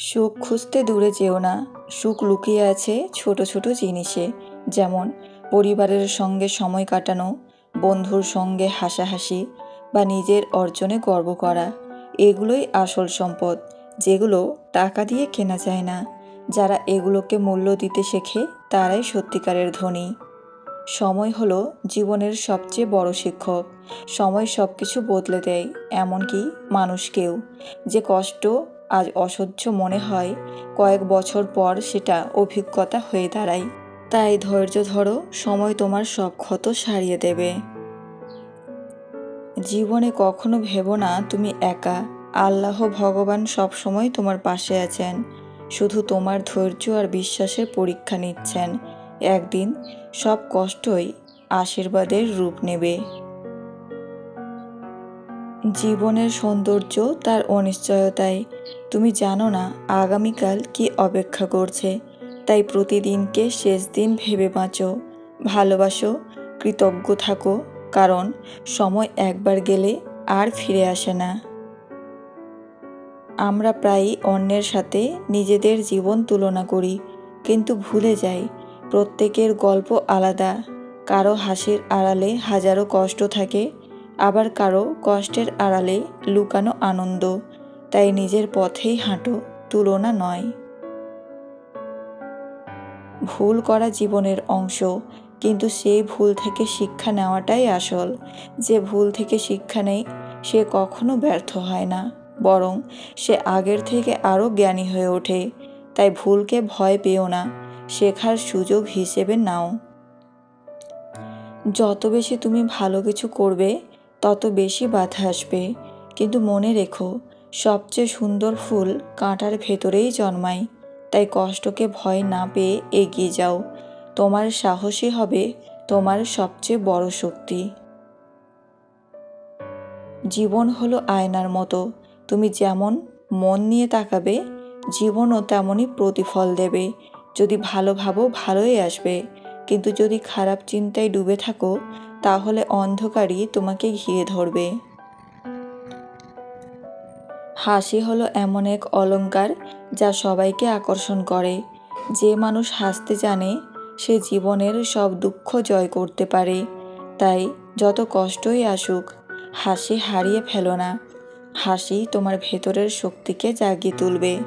সুখ খুঁজতে দূরে যেও না। সুখ লুকিয়ে আছে ছোট ছোট জিনিসে, যেমন পরিবারের সঙ্গে সময় কাটানো, বন্ধুর সঙ্গে হাসাহাসি বা নিজের অর্জনে গর্ব করা। এগুলোই আসল সম্পদ, যেগুলো টাকা দিয়ে কেনা যায় না। যারা এগুলোকে মূল্য দিতে শেখে, তারাই সত্যিকারের ধনী। সময় হলো জীবনের সবচেয়ে বড় শিক্ষক। সময় সব কিছু বদলে দেয়, এমনকি মানুষকেও। যে কষ্ট আজ অসহ্য মনে হয় কয়েক বছর পর সেটা অভিজ্ঞতা হয়ে দাঁড়ায়। তাই ধৈর্য ধরো সময় তোমার সব ক্ষত সারিয়ে দেবে। জীবনে কখনো ভেবো না তুমি একা। আল্লাহ ভগবান সব সময় তোমার পাশে আছেন। শুধু তোমার ধৈর্য আর বিশ্বাসের পরীক্ষা নিচ্ছেন। একদিন সব কষ্টই আশীর্বাদের রূপ নেবে। জীবনের সৌন্দর্য তার অনিশ্চয়তায় তুমি জানো না আগামীকাল কি অপেক্ষা করছে। তাই প্রতিদিনকে শেষ দিন ভেবে বাঁচো। ভালোবাসো, কৃতজ্ঞ থাকো, কারণ সময় একবার গেলে আর ফিরে আসে না। আমরা প্রায়ই অন্যের সাথে নিজেদের জীবন তুলনা করি, কিন্তু ভুলে যাই, প্রত্যেকের গল্প আলাদা। কারও হাসির আড়ালে হাজারো কষ্ট থাকে, আবার কারও কষ্টের আড়ালে লুকানো আনন্দ। তাই নিজের পথেই হাঁটো, তুলনা নয়। ভুল করা জীবনের অংশ, কিন্তু সেই ভুল থেকে শিক্ষা নেওয়াটাই আসল। যে ভুল থেকে শিক্ষা নেই, সে কখনো ব্যর্থ হয় না, বরং সে আগের থেকে আরও জ্ঞানী হয়ে ওঠে। তাই ভুলকে ভয় পেও না, শেখার সুযোগ হিসেবে নাও। যত বেশি তুমি ভালো কিছু করবে, তত বেশি বাধা আসবে। কিন্তু মনে রেখো সবচেয়ে সুন্দর ফুল কাঁটার ভেতরেই জন্মায়। তাই কষ্টকে ভয় না পেয়ে এগিয়ে যাও। তোমার সাহসী হবে তোমার সবচেয়ে বড় শক্তি। জীবন হলো আয়নার মতো। তুমি যেমন মন নিয়ে তাকাবে, জীবনও তেমনই প্রতিফল দেবে। যদি ভালো ভাবো, ভালোই আসবে। কিন্তু যদি খারাপ চিন্তায় ডুবে থাকো, তাহলে অন্ধকারই তোমাকে ঘিরে ধরবে। হাসি হলো এমন এক অলঙ্কার যা সবাইকে আকর্ষণ করে। যে মানুষ হাসতে জানে, সে জীবনের সব দুঃখ জয় করতে পারে। তাই যত কষ্টই আসুক, হাসি হারিয়ে ফেলো না। হাসি তোমার ভেতরের শক্তিকে জাগিয়ে তুলবে।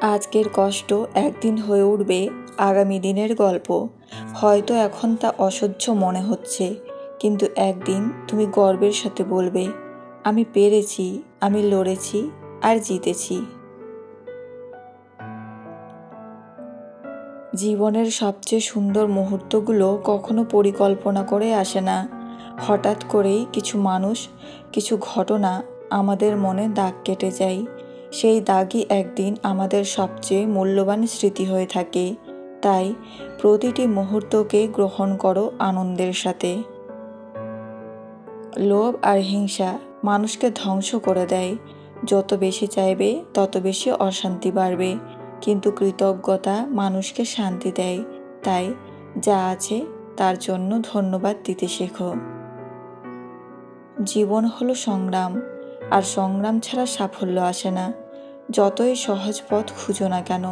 আজকের কষ্ট একদিন হয়ে উঠবে আগামী দিনের গল্প। হয়তো এখন তা অসহ্য মনে হচ্ছে, কিন্তু একদিন তুমি গর্বের সাথে বলবে। আমি পেরেছি, আমি লড়েছি আর জিতেছি। জীবনের সবচেয়ে সুন্দর মুহূর্তগুলো কখনো পরিকল্পনা করে আসে না। হঠাৎ করেই কিছু মানুষ, কিছু ঘটনা আমাদের মনে দাগ কেটে যায়। সেই দাগই একদিন আমাদের সবচেয়ে মূল্যবান স্মৃতি হয়ে থাকে। তাই প্রতিটি মুহূর্তকে গ্রহণ করো আনন্দের সাথে। লোভ আর হিংসা মানুষকে ধ্বংস করে দেয়। যত বেশি চাইবে, তত বেশি অশান্তি বাড়বে। কিন্তু কৃতজ্ঞতা মানুষকে শান্তি দেয়। তাই যা আছে, তার জন্য ধন্যবাদ দিতে শেখো। জীবন হলো সংগ্রাম, আর সংগ্রাম ছাড়া সাফল্য আসে না। যতই সহজ পথ খুঁজো না কেন,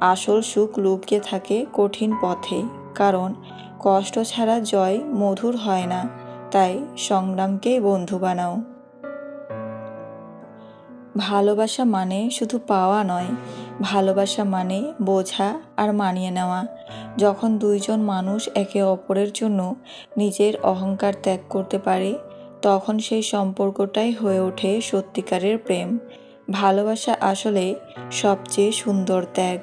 আসল সুখ লুকিয়ে থাকে কঠিন পথে। কারণ কষ্ট ছাড়া জয় মধুর হয় না। তাই সংগ্রামকেই বন্ধু বানাও। ভালোবাসা মানে শুধু পাওয়া নয়, ভালোবাসা মানে বোঝা আর মানিয়ে নেওয়া। যখন দুইজন মানুষ একে অপরের জন্য নিজের অহংকার ত্যাগ করতে পারে, তখন সেই সম্পর্কটাই হয়ে ওঠে সত্যিকারের প্রেম। ভালোবাসা আসলে সবচেয়ে সুন্দর ত্যাগ।